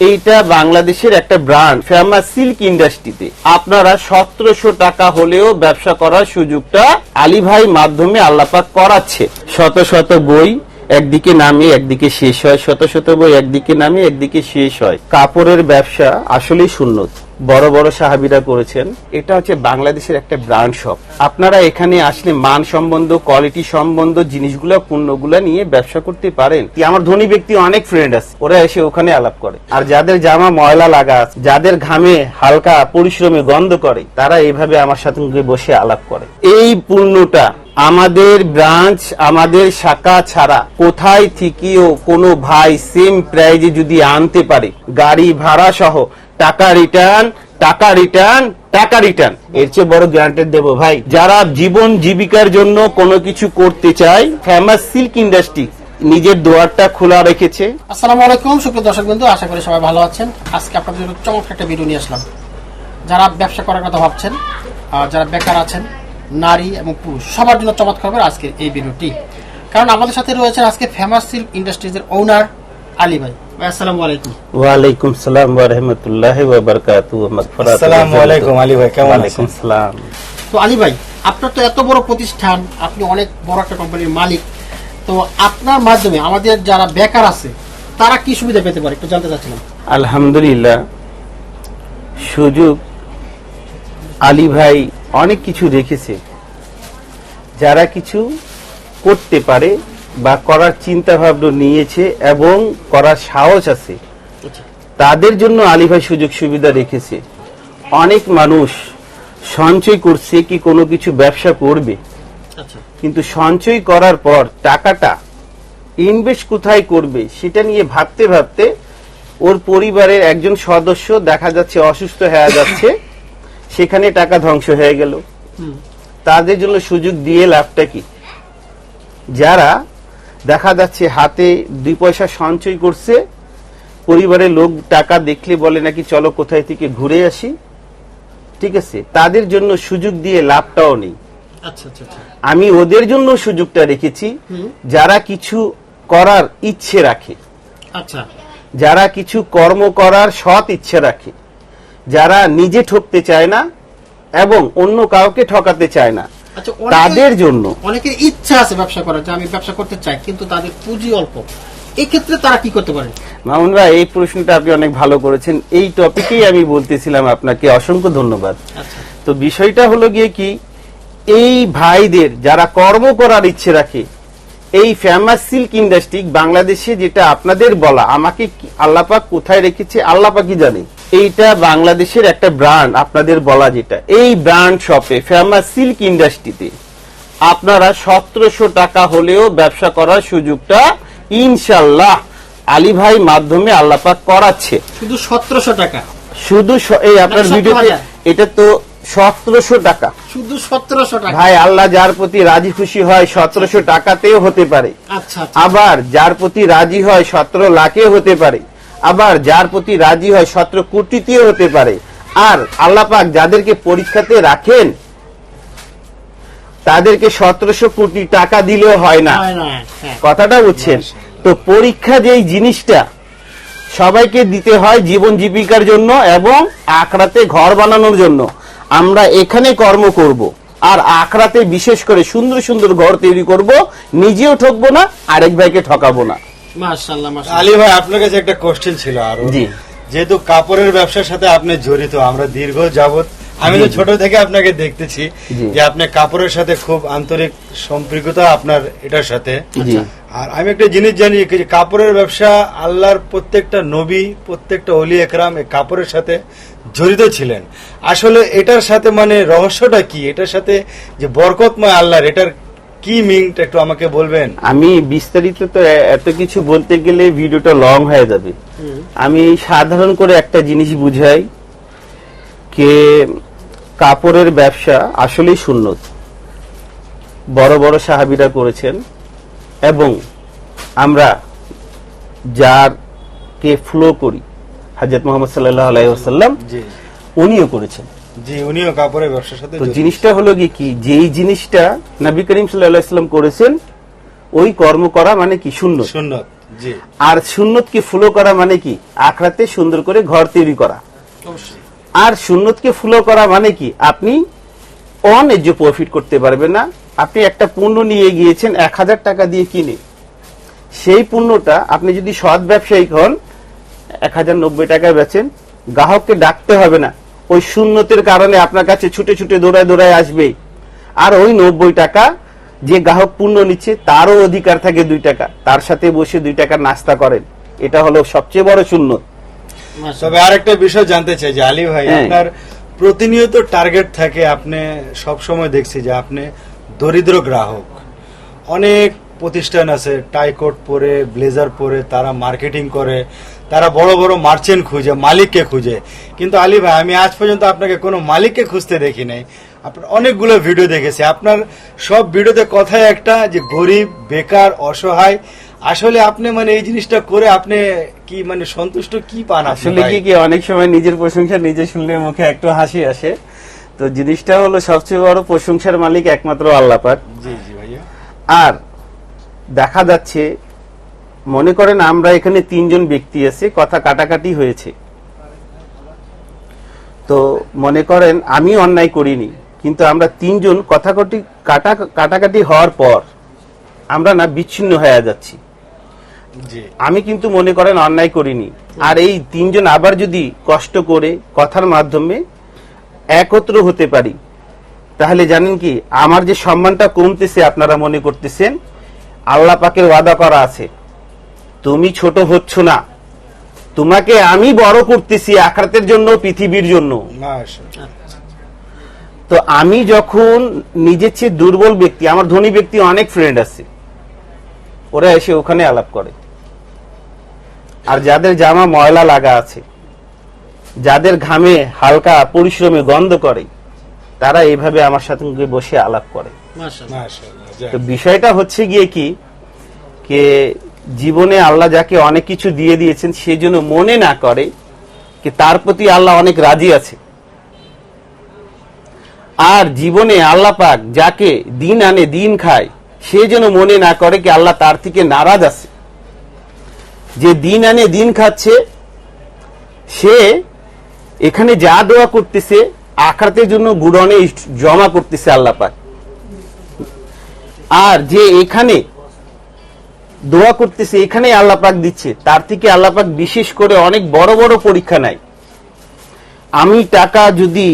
এইটা বাংলাদেশের একটা ব্র্যান্ড ফেমাস সিল্ক ইন্ডাস্ট্রিতে আপনারা সতেরোশো টাকা হলেও ব্যবসা করার সুযোগটা আলী ভাই মাধ্যমে আল্লাপাক করাচ্ছে। শত শত বই একদিকে নামে একদিকে শেষ হয়। শত শত বই একদিকে নামে একদিকে শেষ হয়। কাপড়ের ব্যবসা আসলেই শূন্যত বড় বড় সাহাবিরা করেছেন। এটা হচ্ছে বাংলাদেশের একটা ব্র্যান্ড শপ। আপনারা এখানে আসলে মান সম্বন্ধ কোয়ালিটি সম্বন্ধ জিনিসগুলো পণ্যগুলো নিয়ে ব্যবসা করতে পারেন। আমার ধনী ব্যক্তি অনেক ফ্রেন্ড আছে। ওরা এসে ওখানে আলাপ করে। আর যাদের জামা ময়লা লাগা আছে, যাদের ঘামে হালকা পরিশ্রমে গন্ধ করে তারা এইভাবে আমার সাথে বসে আলাপ করে। এই পণ্যটা আমাদের ব্রাঞ্চ, আমাদের শাখা ছাড়া কোথায় থেকেও কোনো ভাই সেম প্রাইজে যদি আনতে পারে, গাড়ি ভাড়া সহ টাকা রিটার্ন টাকা রিটার্ন টাকা রিটার্ন। এর চেয়ে বড় গ্যারান্টেড দেবো ভাই। যারা জীবন জীবিকার জন্য কোনো কিছু করতে চায় ফেমাস সিল্ক ইন্ডাস্ট্রি নিজের দুয়ারটা খোলা রেখেছে। আসসালামু আলাইকুম, সুপ্রিয় দর্শক বন্ধু, আশা করি সবাই ভালো আছেন। আজকে আপনাদের জন্য চমৎকার একটা ভিডিও নিয়ে আসলাম। যারা ব্যবসা করার কথা ভাবছেন আর যারা বেকার আছেন নারী এবং পুরুষ সবার জন্য চমৎকার হবে আজকের এই ভিডিওটি। কারণ আমাদের সাথে রয়েছেন আজকে ফেমাস সিল্ক ইন্ডাস্ট্রিজের ওনার আলী ভাই। ভাই আসসালামু আলাইকুম। ওয়ালাইকুম সালাম ওয়া রাহমাতুল্লাহি ওয়া বারাকাতুহু আসসালামু আলাইকুম, আলী ভাই, কেমন ওয়ালাইকুম আছেন? সালাম। তো আলী ভাই আপনার তো এত বড় প্রতিষ্ঠান আপনি অনেক বড় একটা কোম্পানির মালিক। তো আপনার মাধ্যমে আমাদের যারা বেকার আছে তারা কি সুবিধা পেতে পারে? একটু জানতে চাচ্ছিলাম। আলহামদুলিল্লাহ সুযোগ আলী ভাই অনেক কিছু রেখেছে। যারা কিছু করতে পারে বা করার চিন্তা ভাবনা নিয়েছে এবং করার সাহস আছে, তাদের জন্য আলী ভাই সুযোগ সুবিধা রেখেছে। অনেক মানুষ সঞ্চয় করছে কি কোনো কিছু ব্যবসা করবে। কিন্তু সঞ্চয় করার পর টাকাটা ইনভেস্ট কোথায় করবে সেটা নিয়ে ভাবতে ভাবতে ওর পরিবারের একজন সদস্য দেখা যাচ্ছে অসুস্থ হয়ে যাচ্ছে। সেখানে টাকা ধ্বংস হয়ে গেল। তাদের জন্য সুযোগ দিয়ে লাভটা কি? যারা দেখা যাচ্ছে হাতে দুই পয়সা সঞ্চয় করছে পরিবারের লোক টাকা দেখলে বলে নাকি চলো কোথায় থেকে ঘুরে আসি? ঠিক আছে তাদের জন্য সুযোগ দিয়ে লাভটাও নেই। আচ্ছা আচ্ছা আচ্ছা। আমি ওদের জন্য সুযোগটা রেখেছি যারা কিছু করার ইচ্ছে রাখে। আচ্ছা। যারা কিছু কর্ম করার সৎ ইচ্ছে রাখে। যারা নিজে ঠকতে চায় না এবং অন্য কাউকে ঠকাতে চায় না। আচ্ছা তাদের জন্য। অনেকের ইচ্ছা আছে ব্যবসা করার যে আমি ব্যবসা করতে চাই কিন্তু তাদের পুঁজি অল্প। এই ক্ষেত্রে তারা কি করতে পারে মামুন ভাই এই প্রশ্নটা আপনি অনেক ভালো করেছেন। এই টপিকেই আমি বলতেছিলাম আপনাকে অসংখ্য ধন্যবাদ। আচ্ছা। তো বিষয়টা হলো গিয়ে কি এই ভাইদের যারা কর্ম করার ইচ্ছে রাখে এই ফেমাস সিল্ক ইন্ডাস্ট্রি বাংলাদেশে যেটা আপনাদের বলা আমাকে আল্লাপাক কোথায় রেখেছে আল্লাপাকই জানে। এইটা বাংলাদেশের একটা ব্র্যান্ড আপনাদের বলা যেটা। এই ব্র্যান্ড শপে ফেমাস সিল্ক ইন্ডাস্ট্রিতে আপনারা সতেরোশো টাকা হলেও ব্যবসা করার সুযোগটা ইনশাল্লাহ আলী ভাই মাধ্যমে আল্লাপাক করাচ্ছে। শুধু সতেরোশো টাকা। শুধু এই আপনার ভিডিওতে এটা তো সতেরোশো টাকা। শুধু সতেরোশো টাকা। ভাই আল্লাহ যার প্রতি রাজি খুশি হয় সতেরোশো টাকাতেও হতে পারে। আচ্ছা আচ্ছা। আবার যার প্রতি রাজি হয় সতেরো লাখেও হতে পারে। আবার যার প্রতি রাজি হয় সতেরো কোটিতেও হতে পারে। আর আল্লাহ পাক যাদেরকে পরীক্ষাতে রাখেন তাদেরকে সতেরোশো কোটি টাকা দিলেও হয় না। হয় না হ্যাঁ। কথাটা বুঝছেন? তো পরীক্ষা যেই জিনিসটা সবাইকে দিতে হয় জীবন জীবিকার জন্য এবং আখড়াতে ঘর বানানোর জন্য। আমরা এখানে কর্ম করব আর আখড়াতে বিশেষ করে সুন্দর সুন্দর ঘর তৈরি করব নিজেও ঠকবো না আরেক ভাইকে ঠকাবো না। আলী ভাই আপনার কাছে একটা কোশ্চেন ছিল আরও। জি। যেহেতু কাপড়ের ব্যবসার সাথে আপনি জড়িত আমরা দীর্ঘ যাবত আমি তো ছোট থেকে আপনাকে দেখতেছি যে আপনি কাপড়ের সাথে খুব আন্তরিক সম্পৃক্ততা আপনার এটার সাথে। আর আমি একটা জিনিস জানি যে কাপড়ের ব্যবসা আল্লাহর প্রত্যেকটা নবী প্রত্যেকটা অলি একরাম এই কাপড়ের সাথে জড়িত ছিলেন। আসলে এটার সাথে মানে রহস্যটা কি? এটার সাথে যে বরকতময় আল্লাহর এটার কি মিংটা একটু আমাকে বলবেন? আমি বিস্তারিত তো এত কিছু বলতে গেলে ভিডিওটা লং হয়ে যাবে। আমি সাধারণ করে একটা জিনিস বুঝাই কে কাপড়ের ব্যবসা আসলেই সুন্নত। বড় বড় সাহাবিরা করেছেন এবং আমরা যার কে ফ্লো করি হাজরত মোহাম্মদ সাল্লাহ আলাইসাল্লাম উনিও করেছেন। জি উনিও কাপড়ের ব্যবসার সাথে তো জড়িত। জিনিসটা হলো কি কি? যেই জিনিসটা নবী করিম সাল্লাহ ইসলাম করেছেন ওই কর্ম করা মানে কি? শূন্য জি। আর সুন্নতকে ফলো করা মানে কি? আখড়াতে সুন্দর করে ঘর তৈরি করা। আর সুন্নতকে ফলো করা মানে কি? আপনি প্রফিট করতে পারবেন না আপনি একটা পণ্য নিয়ে গিয়েছেন এক হাজার টাকা দিয়ে কিনে। সেই পণ্যটা আপনি যদি সৎ ব্যবসায়িক হন এক হাজার নব্বই টাকায় বেচেন গ্রাহককে ডাকতে হবে না। ওই শূন্যতের কারণে আপনার কাছে ছুটে ছুটে দৌড়ায় দৌড়ায় আসবে। আর ওই নব্বই টাকা যে গ্রাহক পণ্য নিচ্ছে তারও অধিকার থাকে দুই টাকা। তার সাথে বসে দুই টাকার নাস্তা করেন। এটা হলো সবচেয়ে বড় মাশাআল্লাহ। তবে আরেকটা বিষয় জানতে চাই যে আলী ভাই হ্যাঁ। আপনার প্রতিনিয়ত টার্গেট থাকে আপনি সব সময় দেখছি যে আপনি দরিদ্র গ্রাহক। অনেক প্রতিষ্ঠান আছে টাইকোট পরে ব্লেজার পরে তারা মার্কেটিং করে। তারা বড় বড় মার্চেন্ট খুঁজে মালিককে খুঁজে। কিন্তু আলী ভাই আমি আজ পর্যন্ত আপনাকে কোনো মালিককে খুঁজতে দেখি নাই। আপনার অনেকগুলো ভিডিও দেখেছি। আপনার সব ভিডিওতে কথাই একটা যে গরিব বেকার অসহায়। আসলে আপনি মানে এই জিনিসটা করে আপনি কি মানে সন্তুষ্ট কি পান আসলে? কি কি অনেক সময় নিজের প্রশংসা নিজে শুনলে মুখে একটু হাসি আসে। তো জিনিসটা হলো সবচেয়ে বড় প্রশংসার মালিক একমাত্র আল্লাহ পাক। জি জি ভাইয়া। আর দেখা যাচ্ছে মনে করেন আমরা এখানে তিনজন ব্যক্তি আছে কথা কাটাকাটি হয়েছে। তো মনে করেন আমি অন্যায় করিনি কিন্তু আমরা তিনজন কথা কাটি কাটা কাটাকাটি হওয়ার পর আমরা না বিচ্ছিন্ন হয়ে যাচ্ছি। আমি কিন্তু মনে করেন অন্যায় করিনি। আর এই তিনজন আবার যদি কষ্ট করে কথার মাধ্যমে একত্র হতে পারি তাহলে জানেন কি আমার যে সম্মানটা কমতেছে আপনারা মনে করতেছেন আল্লাহ পাকের ওয়াদা করা আছে। তুমি ছোট হচ্ছ না। তোমাকে আমি বড় করতেছি আখরাতের জন্য পৃথিবীর জন্য। তো আমি যখন নিজের চেয়ে দুর্বল ব্যক্তি আমার ধনী ব্যক্তি অনেক ফ্রেন্ড আছে। ওরা এসে ওখানে আলাপ করে। আর যাদের জামা ময়লা লাগা আছে যাদের ঘামে হালকা পরিশ্রমে গন্ধ করে তারা এইভাবে আমার সাথে বসে আলাপ করে। মাশাআল্লাহ। মাশাআল্লাহ, যাক। তো বিষয়টা হচ্ছে গিয়ে কি কে জীবনে আল্লাহ যাকে অনেক কিছু দিয়ে দিয়েছেন, সে যেন মনে না করে কি তার প্রতি আল্লাহ অনেক রাজি আছে। আর জীবনে আল্লাহ পাক যাকে দিন আনে, দিন খায়, সে যেন মনে না করে কি আল্লাহ তার থেকে নারাজ আছে। যে দিন আনে, দিন খাচ্ছে, সে এখানে যা দোয়া করতেছে আখরাতের জন্য গুড়নে জমা করতেছে আল্লাহ পাক। আর যে এখানে দোয়া করতেছে এখানে আল্লাহ পাক দিচ্ছে। তার থেকে আল্লাহ পাক বিশেষ করে অনেক বড় বড় পরীক্ষা নাই আমি টাকা যদি,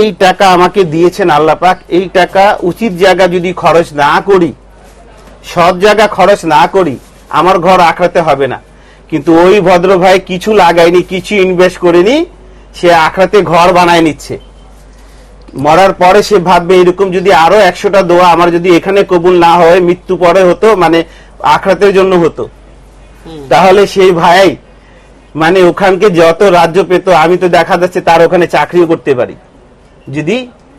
এই টাকা আমাকে দিয়েছেন আল্লাহ পাক, এই টাকা উচিত জায়গা যদি খরচ না করি, সৎ জায়গা খরচ না করি, আমার ঘর আখড়াতে হবে না। কিন্তু ওই ভদ্র ভাই কিছু লাগায়নি, কিছু ইনভেস্ট করেনি, সে আখড়াতে ঘর বানায় নিচ্ছে। মরার পরে সে ভাববে, এরকম যদি আরও একশোটা দোয়া আমার যদি এখানে কবুল না হয়, মৃত্যু পরে হতো মানে আখড়াতের জন্য হতো। তাহলে সেই ভাই মানে ওখানকে যত রাজ্য পেত আমি তো দেখা যাচ্ছে তার ওখানে চাকরিও করতে পারি। যদি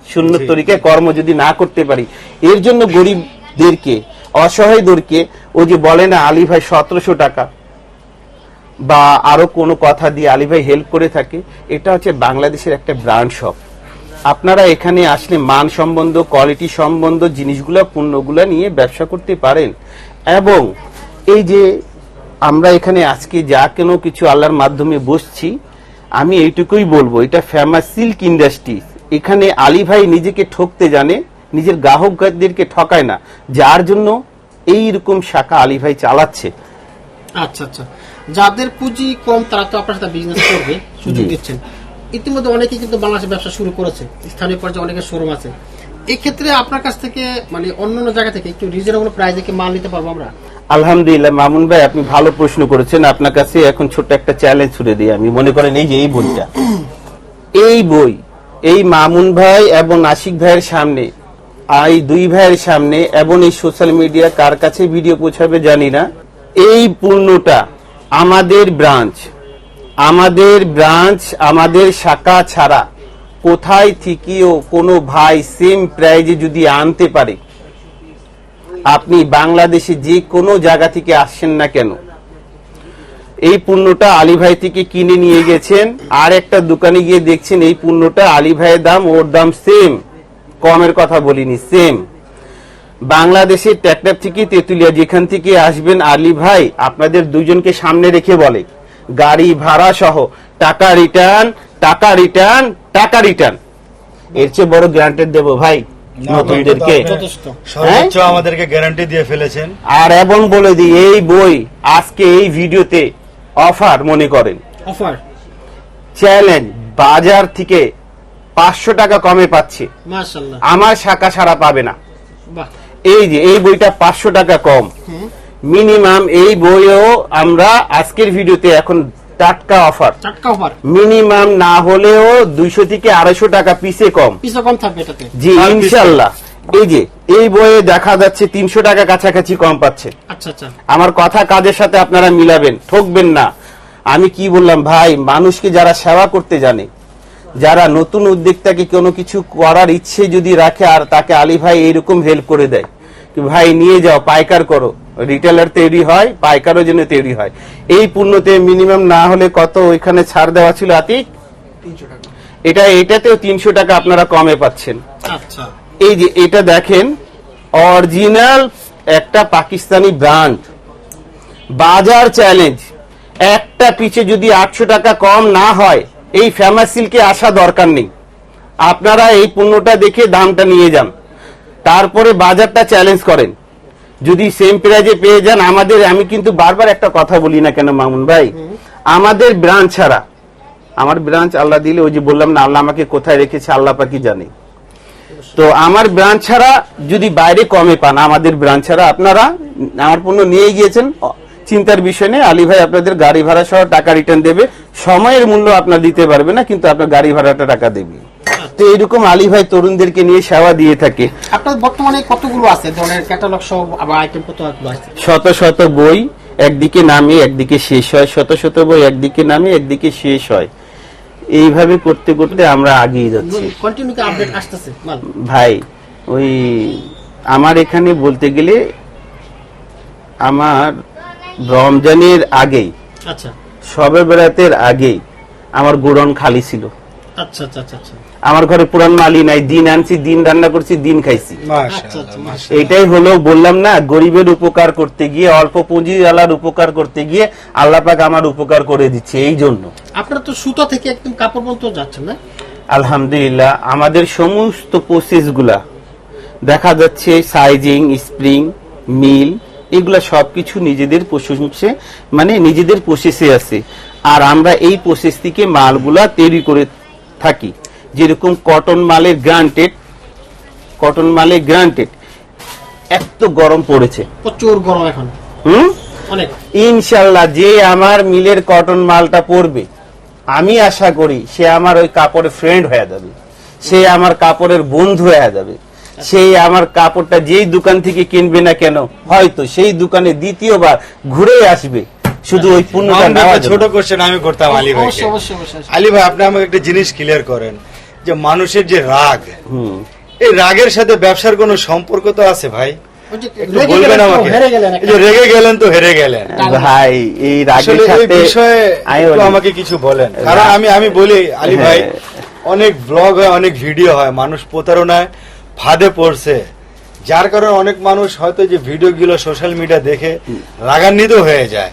শূন্য জি। তরিকায় কর্ম যদি না করতে পারি। এর জন্য গরিবদেরকে অসহায়দেরকে ও যে বলে না আলী ভাই সতেরোশো টাকা বা আরও কোনো কথা দিয়ে আলী ভাই হেল্প করে থাকে এটা হচ্ছে বাংলাদেশের একটা ব্র্যান্ড শপ আপনারা এখানে আসলে মান সম্বন্ধ কোয়ালিটি সম্বন্ধ জিনিসগুলো পণ্যগুলো নিয়ে ব্যবসা করতে পারেন। এবং এই যে আমরা এখানে আজকে যা কেন কিছু আল্লাহর মাধ্যমে বসছি আমি এইটুকুই বলব এটা ফেমাস সিল্ক ইন্ডাস্ট্রি এখানে আলী ভাই নিজেকে ঠকতে জানে নিজের গ্রাহকদেরকে ঠকায় না। যার জন্য এই রকম শাখা আলী ভাই চালাচ্ছে। আচ্ছা আচ্ছা। যাদের পুঁজি কম তারা তো আপনার সাথে বিজনেস করবে সুযোগ দিচ্ছেন। ইতিমধ্যে অনেকেই কিন্তু বাংলাদেশে ব্যবসা শুরু করেছে। স্থানীয় পর্যায়ে অনেকের শোরুম আছে। এই ক্ষেত্রে আপনার কাছ থেকে মানে অন্য অন্য জায়গা থেকে একটু রিজনেবল প্রাইসে কি মাল নিতে পারব আমরা? আলহামদুলিল্লাহ, মামুন ভাই, আপনি ভালো প্রশ্ন করেছেন। আপনার কাছে এখন ছোট্ট একটা চ্যালেঞ্জ ছুড়ে দিই। আমি মনে করেন এই যে এই বইটা। এই বই, এই মামুন ভাই এবং আশিক ভাইয়ের সামনে, আর এই দুই ভাইয়ের সামনে এবং এই সোশ্যাল মিডিয়া কার কাছে ভিডিও পৌঁছাবে জানি না। এই পূর্ণটা আমাদের ব্রাঞ্চ আমাদের ব্রাঞ্চ আমাদের শাখা ছাড়া কোথায় থেকেও কোনো ভাই সেম প্রাইজে যদি আনতে পারে, আপনি বাংলাদেশে যে কোনো জায়গা থেকে আসছেন না কেন, এই পণ্যটা আলী ভাই থেকে কিনে নিয়ে গেছেন। আর একটা দোকানে গিয়ে দেখছেন এই পণ্যটা আলী ভাইয়ের দাম, ওর দাম সেম কমের কথা বলিনি সেম বাংলাদেশের ট্র্যাক্টর থেকে তেতুলিয়া যেখান থেকে আসবেন আলী ভাই, আপনাদের দুজনকে সামনে রেখে বলে। গাড়ি ভাড়া সহ। টাকা রিটার্ন টাকা রিটার্ন টাকা রিটার্ন এর চেয়ে বড় গ্যারান্টেড দেবো ভাই নতুনদেরকে। সর্বোচ্চ আমাদেরকে গ্যারান্টি দিয়ে ফেলেছেন। আর এবং বলে দিই এই বই আজকে এই ভিডিওতে অফার মনে করেন। অফার চ্যালেঞ্জ বাজার থেকে পাঁচশো টাকা কমে পাচ্ছে। আমার শাখা ছাড়া পাবে না। এই যে এই বইটা পাঁচশো টাকা কম। মিনিমাম এই বইও আমরা আজকের ভিডিওতে এখন টাটকা অফার। চাটকা অফার। মিনিমাম না হলেও দুইশো থেকে আড়াইশো টাকা পিসে কম। পিসও কম থাকবে এটাতে। জি ইনশাল্লাহ। এই যে এই বইয়ে দেখা যাচ্ছে তিনশো টাকা কাছাকাছি কম পাচ্ছে। আচ্ছা আচ্ছা। আমার কথা কাজের সাথে আপনারা মিলাবেন? ঠকবেন না। আমি কি বললাম ভাই মানুষকে যারা সেবা করতে জানে যারা নতুন উদ্যোক্তাকে কোনো কিছু করার ইচ্ছে যদি রাখে আর তাকে আলী ভাই এইরকম হেল্প করে দেয় ভাই নিয়ে যাও পাইকার করো। রিটেলার তৈরি হয় পাইকারও যেন তৈরি হয়। এই পূর্ণতে মিনিমাম না হলে কত ওইখানে ছাড় দেওয়া ছিল আতিক? এটা এটাতেও তিনশো টাকা আপনারা কমে পাচ্ছেন। আচ্ছা। এই যে এটা দেখেন অরিজিনাল একটা পাকিস্তানি ব্র্যান্ড বাজার চ্যালেঞ্জ একটা পিছে যদি আটশো টাকা কম না হয় এই ফেমাস সিল্কে আসা দরকার নেই। আপনারা এই পণ্যটা দেখে দামটা নিয়ে যান। তারপরে বাজারটা চ্যালেঞ্জ করেন। যদি সেম প্রাইজে পেয়ে যান, আমাদের, আমি কিন্তু বারবার একটা কথা বলি না কেন, মামুন ভাই? আমাদের ব্রাঞ্চ ছাড়া, আমার ব্রাঞ্চ আল্লাহ দিলে, ওই যে বললাম না, আল্লাহ আমাকে কোথায় রেখেছে, আল্লাহ পাকি জানে? তো আমার ব্রাঞ্চ ছাড়া যদি বাইরে কমে পান, আমাদের ব্রাঞ্চ ছাড়া আপনারা আমার পণ্য নিয়ে গিয়েছেন চিন্তার বিষয় নেই। আলী ভাই আপনাদের গাড়ি ভাড়া সহ টাকা রিটার্ন দেবে। সময়ের মূল্য আপনার দিতে পারবে না, কিন্তু আপনার গাড়ি ভাড়াটা টাকা দেবে। তো এরকম আলী ভাই তরুণদেরকে নিয়ে সেবা দিয়ে থাকে। আপনার বর্তমানে কতগুলো আছে? ধরনের ক্যাটালগ সহ আবার আইটেম কতগুলো আছে? শত শত বই একদিকে নামে একদিকে শেষ হয়। শত শত বই একদিকে নামে একদিকে শেষ হয়। এইভাবে করতে করতে আমরা আগিয়ে যাচ্ছি। কন্টিনিউতে আপডেট আসতেছে? ভাই ওই আমার এখানে বলতে গেলে আমার রমজানের আগেই আচ্ছা। সবে বেড়াতের আগেই আমার গোডন খালি ছিল। আচ্ছা আচ্ছা আচ্ছা আমার ঘরে পুরান মালি নাই দিন আনছি দিন রান্না করছি দিন খাইছি। এটাই হলো বললাম না গরিবের উপকার করতে গিয়ে অল্প পুঁজি আলার উপকার করতে গিয়ে আল্লাহ পাক আমার উপকার করে দিচ্ছে এই জন্য। আপনারা তো সুতো থেকে একদম কাপড় পর্যন্ত যাচ্ছেন না? আলহামদুলিল্লাহ আমাদের সমস্ত প্রসেসগুলা দেখা যাচ্ছে সাইজিং স্প্রিং মিল এগুলা সবকিছু নিজেদের প্রসেসে মানে নিজেদের প্রসেসে আছে। আর আমরা এই প্রসেস থেকে মালগুলা তৈরি করে থাকি। যেরকম কটন মালের গ্রান্টেড কটন মালের গ্রান্টেড এত গরম পড়েছে। প্রচুর গরম এখন। হুম? অনেক। ইনশাল্লাহ যে আমার মিলের কটন মালটা পরবে আমি আশা করি সে আমার ওই কাপড়ের ফ্রেন্ড হয়ে যাবে। সে আমার কাপড়ের বন্ধু হয়ে যাবে। সেই আমার কাপড়টা যেই দোকান থেকে কিনবে না কেন হয়তো সেই দোকানে দ্বিতীয়বার ঘুরে আসবে। শুধু ওই পণ্যটা। ছোট কোশ্চেন আমি করতাম আলী অবশ্যই আলী ভাই আপনি আমাকে একটা জিনিস ক্লিয়ার করেন যে মানুষের যে রাগ এই রাগের সাথে ব্যবসার কোনো সম্পর্ক তো আছে ভাই? রেগে গেলেন তো, হেরে গেলেন গেলেন ভাই এই রাগের সাথে বিষয়ে আমাকে কিছু বলেন। কারণ আমি আমি বলি আলী ভাই হ্যাঁ। অনেক ব্লগ হয় অনেক ভিডিও হয় মানুষ প্রতারণায় ফাঁদে পড়ছে। যার কারণে অনেক মানুষ হয়তো যে ভিডিও গুলো সোশ্যাল মিডিয়া দেখে রাগান্বিত হয়ে যায়।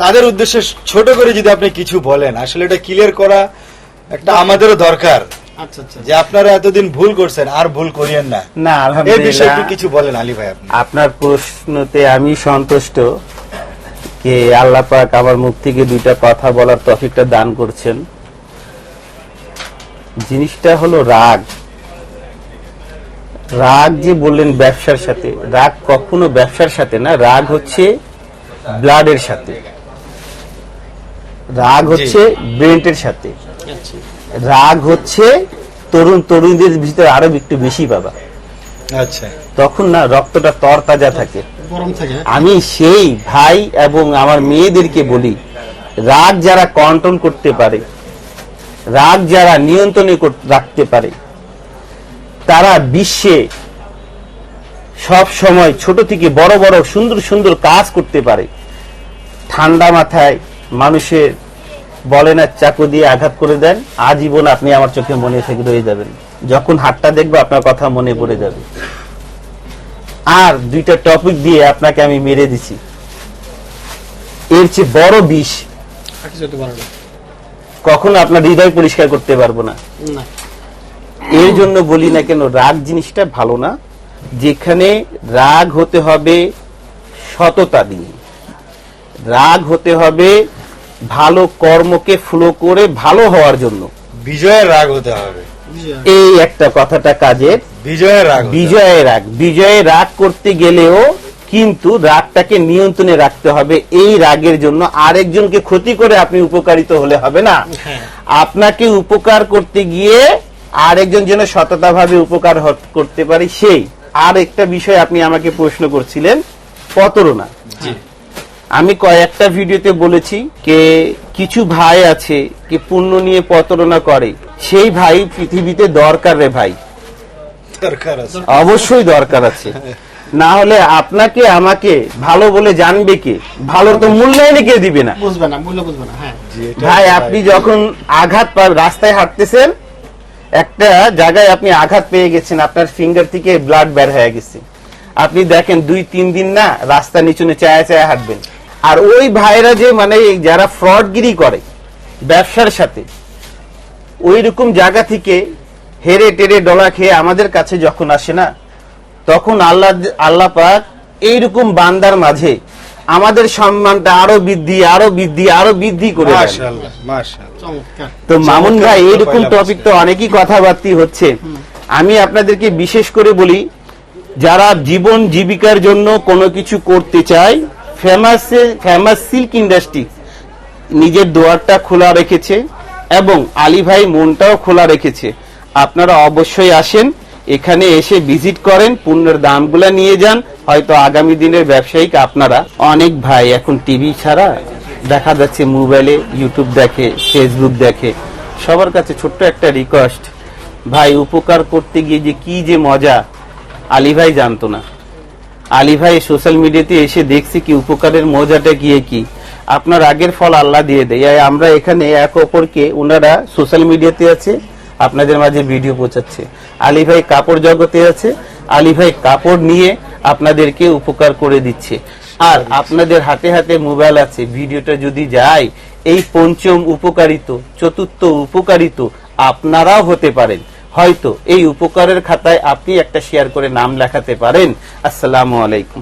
তাদের উদ্দেশ্যে ছোট করে যদি আপনি কিছু বলেন আসলে এটা ক্লিয়ার করা একটা আমাদেরও দরকার। আচ্ছা আচ্ছা। যে আপনারা এতদিন ভুল করছেন আর ভুল করিয়েন না। না এই বিষয়ে কিছু বলেন আলী ভাই আপনার প্রশ্নতে আমি সন্তুষ্ট যে আল্লাহ পাক আমার মুখ থেকে দুইটা কথা বলার তফিকটা দান করছেন। জিনিসটা হলো রাগ। রাগ যে বললেন ব্যবসার সাথে রাগ কখনো ব্যবসার সাথে না রাগ হচ্ছে ব্লাডের সাথে। রাগ হচ্ছে ব্রেন্টের সাথে। আচ্ছা। রাগ হচ্ছে তরুণ তরুণীদের ভিতরে আরও একটু বেশি পাবা আচ্ছা। তখন না রক্তটা তরতাজা থাকে। থাকে? আমি সেই ভাই এবং আমার মেয়েদেরকে বলি রাগ যারা কন্ট্রোল করতে পারে রাগ যারা নিয়ন্ত্রণে রাখতে পারে তারা বিশ্বে সব সময় ছোট থেকে বড় বড় সুন্দর সুন্দর কাজ করতে পারে। ঠান্ডা মাথায় মানুষের বলে না চাকু দিয়ে আঘাত করে দেন আজীবন আপনি আমার চোখে মনে থেকে রয়ে যাবেন। যখন হাতটা দেখব আপনার কথা মনে পড়ে যাবে। আর দুইটা টপিক দিয়ে আপনাকে আমি মেরে দিছি। এর চেয়ে বড় বিষ কখনো আপনার হৃদয় পরিষ্কার করতে পারব না। না। এর জন্য বলি না কেন রাগ জিনিসটা ভালো না। যেখানে রাগ হতে হবে সততা দিয়ে রাগ হতে হবে ভালো কর্মকে ফ্লো করে ভালো হওয়ার জন্য। বিজয়ের রাগ হতে হবে। এই একটা কথাটা কাজের। বিজয়ের রাগ হতে হবে। বিজয়ে রাগ। বিজয়ে রাগ করতে গেলেও কিন্তু রাগটাকে নিয়ন্ত্রণে রাখতে হবে। এই রাগের জন্য আরেকজনকে ক্ষতি করে আপনি উপকারিত হলে হবে না। হ্যাঁ। আপনাকে উপকার করতে গিয়ে আরেকজন যেন সততা ভাবে উপকার করতে পারে সেই। আর একটা বিষয় আপনি আমাকে প্রশ্ন করছিলেন প্রতারণা। আমি কয়েকটা ভিডিওতে বলেছি কে কিছু ভাই আছে কে পুণ্য নিয়ে প্রতারণা করে। সেই ভাই পৃথিবীতে দরকার রে ভাই। অবশ্যই দরকার আছে। না হলে আপনাকে আমাকে ভালো বলে জানবে কে? ভালো তো মূল্যায়নে কে দিবে না? বুঝবে না মূল্য বুঝবে না হ্যাঁ। ভাই আপনি যখন আঘাত পাবেন রাস্তায় হাঁটতেছেন একটা জায়গায় আপনি আঘাত পেয়ে গেছেন আপনার ফিঙ্গার থেকে ব্লাড বের হয়ে গেছে। আপনি দেখেন দুই তিন দিন না রাস্তা নিচুনে চায়া চায়া হাঁটবেন। আর ওই ভাইরা যে মানে যারা ফ্রডগিরি করে ব্যবসার সাথে ওই রকম জায়গা থেকে হেরে টেরে ডলা খেয়ে আমাদের কাছে যখন আসে না তখন আল্লাহ আল্লাহ পাক এইরকম বান্দার মাঝে আমাদের সম্মানটা আরও বৃদ্ধি আরও বৃদ্ধি আরও বৃদ্ধি করে তো মামুন ভাই কথা এইরকম টপিক তো অনেকই কথাবার্তি হচ্ছে। আমি আপনাদেরকে বিশেষ করে বলি যারা জীবন জীবিকার জন্য কোনো কিছু করতে চায় ফেমাস ফেমাস সিল্ক ইন্ডাস্ট্রি নিজের দোয়ারটা খোলা রেখেছে এবং আলী ভাই মনটাও খোলা রেখেছে। আপনারা অবশ্যই আসেন, এখানে এসে ভিজিট করেন, পণ্যের দামগুলা নিয়ে যান। হয়তো আগামী দিনের ব্যবসায়িক আপনারা, অনেক ভাই এখন টিভি ছাড়া দেখা যাচ্ছে মোবাইলে, ইউটিউব দেখে, ফেসবুক দেখে। সবার কাছে ছোট্ট একটা রিকোয়েস্ট ভাই উপকার করতে গিয়ে যে কি যে মজা আলী ভাই জানতো না। আলী ভাই সোশ্যাল মিডিয়াতে এসে দেখছি কি উপকারের মজাটা গিয়ে কি। আপনার আগের ফল আল্লাহ দিয়ে দেয়। আমরা এখানে এক অপরকে ওনারা সোশ্যাল মিডিয়াতে আছে, আপনাদের মাঝে ভিডিও পৌঁছাচ্ছে। আলী ভাই কাপড় জগতে আছে, আলী ভাই কাপড় নিয়ে আপনাদেরকে উপকার করে দিচ্ছে। আর আপনাদের হাতে হাতে মোবাইল আছে ভিডিওটা যদি যায়, এই পঞ্চম উপকারিত, চতুর্থ উপকারিত, আপনারাও হতে পারেন। হয়তো এই উপকারের খাতায় আপনি একটা শেয়ার করে নাম লেখাতে পারেন। আসসালামু আলাইকুম।